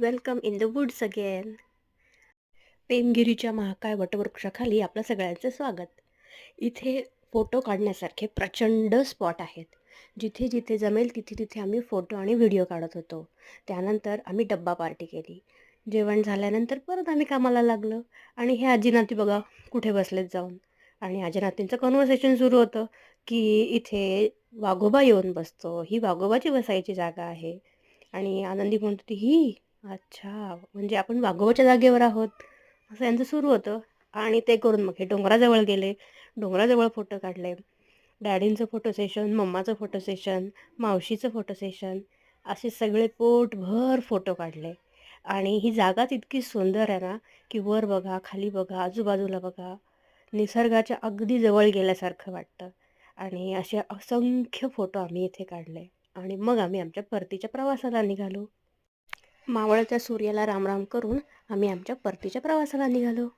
Welcome in the woods again पेमगिरीच्या महाकाय वटवृक्षाखाली आपलं सगळ्यांचं स्वागत. इथे फोटो काढण्यासारखे प्रचंड स्पॉट आहेत. जिथे जिथे जमेल तिथे तिथे आम्ही फोटो आणि व्हिडिओ काढत होतो. त्यानंतर आम्ही डब्बा पार्टी केली. जेवण झाल्यानंतर परत आम्ही कामाला लागलो. आणि हे आजी नाती बघा कुठे बसलेत जाऊन. आणि आजी नातींचं कन्व्हर्सेशन सुरू होतं की इथे वाघोबा येऊन बसतो. ही वाघोबाची बसायची जागा आहे. आणि आनंदी म्हणतो ती ही अच्छा. म्हणजे आपण वाघोबाच्या जागेवर आहोत. असं यांचं सुरू होतं. आणि ते करून मग हे डोंगराजवळ गेले. डोंगराजवळ फोटो काढले. डॅडींचं फोटो सेशन मम्माचं फोटो सेशन मावशीचं फोटो सेशन असे सगळे पोटभर फोटो काढले. आणि ही जागाच इतकी सुंदर आहे ना की वर बघा खाली बघा आजूबाजूला बघा निसर्गाच्या अगदी जवळ गेल्यासारखं वाटतं. आणि असे असंख्य फोटो आम्ही इथे काढले. आणि मग आम्ही आमच्या परतीच्या प्रवासाला निघालो. मावळत्या सूर्याला रामराम करून आम्ही आमच्या परतीच्या प्रवासाला निघालो.